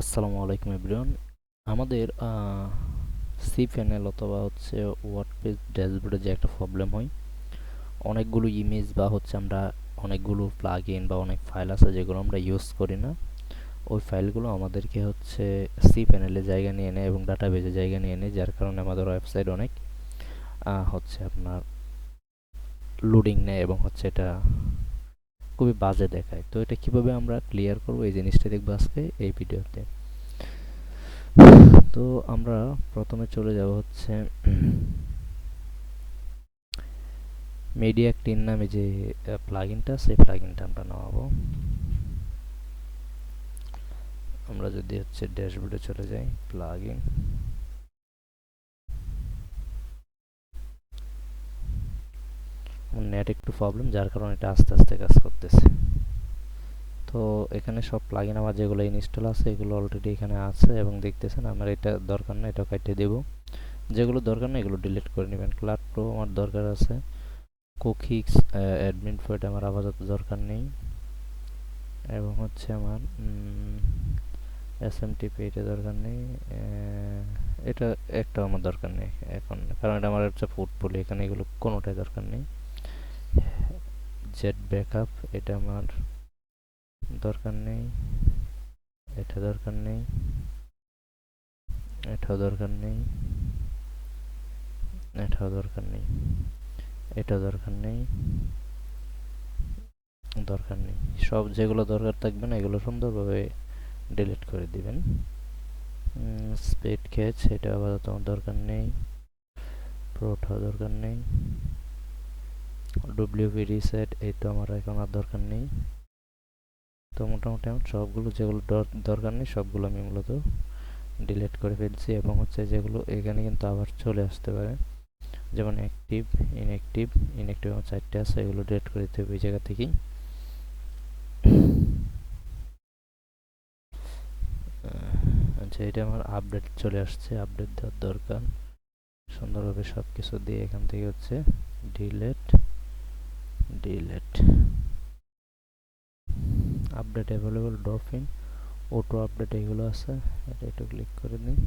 আসসালামু আলাইকুম এভরিওয়ান। আমাদের সি প্যানেল অথবা হচ্ছে ওয়ার্ডপ্রেস ড্যাশবোর্ডে যে একটা প্রবলেম হয়, অনেকগুলো ইমেজ বা হচ্ছে আমরা অনেকগুলো প্লাগ ইন বা অনেক ফাইল আছে যেগুলো আমরা ইউজ করি না। ওই ফাইলগুলো আমাদেরকে হচ্ছে সি প্যানেলে জায়গা নিয়ে নেয় এবং ডাটাবেজে জায়গা নিয়ে নেয়, যার কারণে আমাদের ওয়েবসাইট অনেক হচ্ছে আপনার লোডিং নেয় এবং হচ্ছে এটা খুবই বাজে দেখায়। তো এটা কীভাবে আমরা ক্লিয়ার করব? এই জিনিসটা দেখব আজকে এই ভিডিওতে। তো আমরা প্রথমে চলে যাব হচ্ছে মিডিয়া ক্লিন নামে যে প্লাগইনটা সেই প্লাগইনটা আমরা নামাবো। আমরা যদি হচ্ছে ড্যাশবোর্ডে চলে যাই প্লাগইন নেট একটু প্রবলেম যার কারণে এটা আস্তে আস্তে কাজ করতেছে। তো এখানে সব প্লাগইন আমার যেগুলো ইনস্টল আছে, এগুলো অলরেডি এখানে আছে এবং দেখতেছেন আমার এটা দরকার না এটা কাটিয়ে দেব। যেগুলো দরকার না এগুলো ডিলিট করে নেবেন। ক্লাড প্রো আমার দরকার আছে। কুকিক্স অ্যাডমিন ফো আমার আপাতত দরকার নেই। এবং হচ্ছে আমার এস এম টিপি এটা দরকার নেই। এটা একটা আমার দরকার নেই এখন। কারণ এটা আমার হচ্ছে ফুটবল এখানে এগুলো কোনোটাই দরকার নেই। জেট ব্যাকআপ এটা আমার দরকার নেই। এটা দরকার নেই। এটাও দরকার নেই। এটাও দরকার নেই। এটা দরকার নেই। দরকার নেই। সব যেগুলো দরকার থাকবে না, এগুলো সুন্দরভাবে ডিলিট করে দিবেন। স্পিড ক্যাচ এটা আপাতত আমার দরকার নেই। প্রোটাও দরকার নেই। ডব্লিউপি রিসেট এই তো আমার এখন আর দরকার নেই। তো মোটামুটি আমার সবগুলো যেগুলো দর- দরকার নেই, সবগুলো আমি মূলত ডিলিট করে ফেলছি এবং হচ্ছে যেগুলো এখানে কিন্তু আবার চলে আসতে পারে। যেমন অ্যাক্টিভ ইনঅ্যাক্টিভ ইনঅ্যাক্টিভ আমার চারটে আছে, এগুলো ডিলিট করে দিতে হবে এই জায়গা থেকেই। আচ্ছা এটা আমার আপডেট চলে আসছে আপডেট দেওয়ার দরকার। সুন্দরভাবে সব কিছু দিয়ে এখান থেকে হচ্ছে ডিলেট ডিলেট আপডেট অ্যাভেলেবল ডরফিন অটো আপডেট এগুলো আছে, এটা একটু ক্লিক করে দিই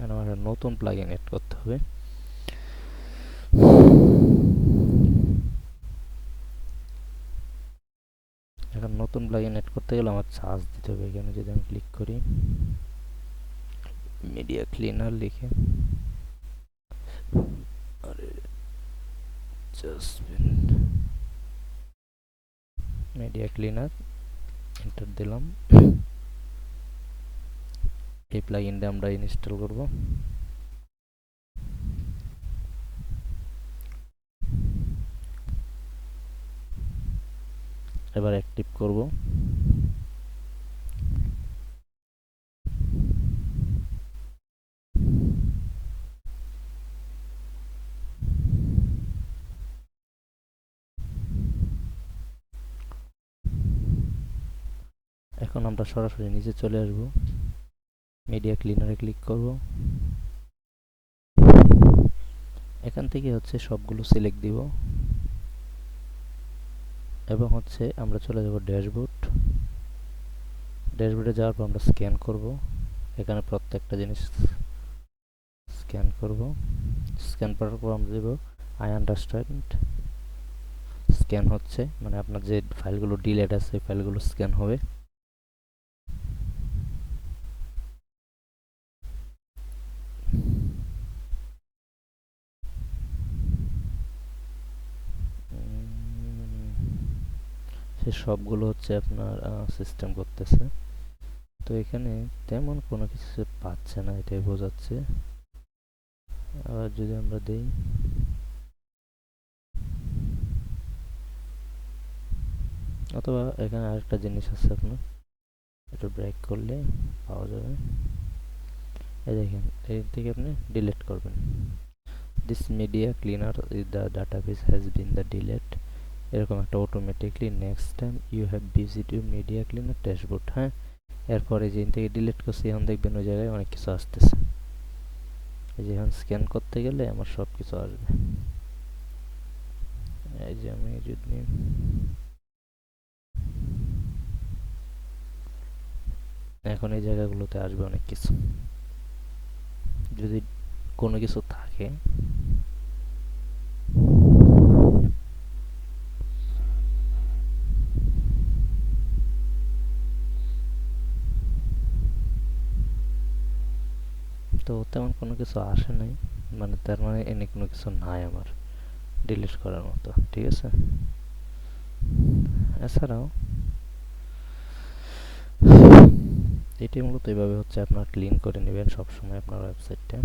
আর আমার নতুন প্লাগইন এড করতে হবে। এখন নতুন প্লাগইন এড করতে গেলে আমার চার্জ দিতে হবে, এখানে যদি আমি ক্লিক করি। মিডিয়া ক্লিনার লিখে। আরে জাস্ট মিডিয়া ক্লিনার এন্টার দিলাম। এই প্লাগইনটা আমরা ইনস্টল করব। এবার অ্যাক্টিভ করব। এখন আমরা সরাসরি নিচে চলে আসব। মিডিয়া ক্লিনারে ক্লিক করব। এখান থেকে হচ্ছে সবগুলো সিলেক্ট দিব। এবং হচ্ছে আমরা চলে যাব ড্যাশবোর্ড ড্যাশবোর্ডে যাওয়ার পর আমরা স্ক্যান করব। এখানে প্রত্যেকটা জিনিস স্ক্যান করব। স্ক্যান করার পর আমরা দেব আই আন্ডারস্ট্যান্ড স্ক্যান হচ্ছে মানে আপনার যে ফাইলগুলো ডিলেট আছে ফাইলগুলো স্ক্যান হবে। সে সবগুলো হচ্ছে আপনার সিস্টেম করতেছে। তো এখানে তেমন কোনো কিছু পাচ্ছে না, এটাই বোঝাচ্ছে। আবার যদি আমরা দেই, অথবা এখানে আরেকটা জিনিস আছে আপনার, একটু ব্রেক করলে পাওয়া যাবে। এই দেখেন এই থেকে আপনি ডিলিট করবেন। This media cleaner is the database has been the delete এরকম একটা automatically next time you have visit you media cleaner dashboard হ্যাঁ? এরপরে যেদিন থেকে ডিলিট করছি, এখন দেখবেন ওই জায়গায় অনেক কিছু আসতেছে। এই যে এখন স্ক্যান করতে গেলে আমার সব কিছু আসবে। এই যে আমি যদি এখন এই জায়গাগুলোতে আসবে অনেক কিছু। যদি কোনো কিছু থাকে তো তেমন কোনো কিছু আসে নাই। মানে তার মানে এনে কোনো কিছু নাই আমার ডিলিট করার মতো, ঠিক আছে? এছাড়াও, এটি মূলত এভাবে হচ্ছে আপনার ক্লিন করে নেবেন সবসময় আপনার ওয়েবসাইটটা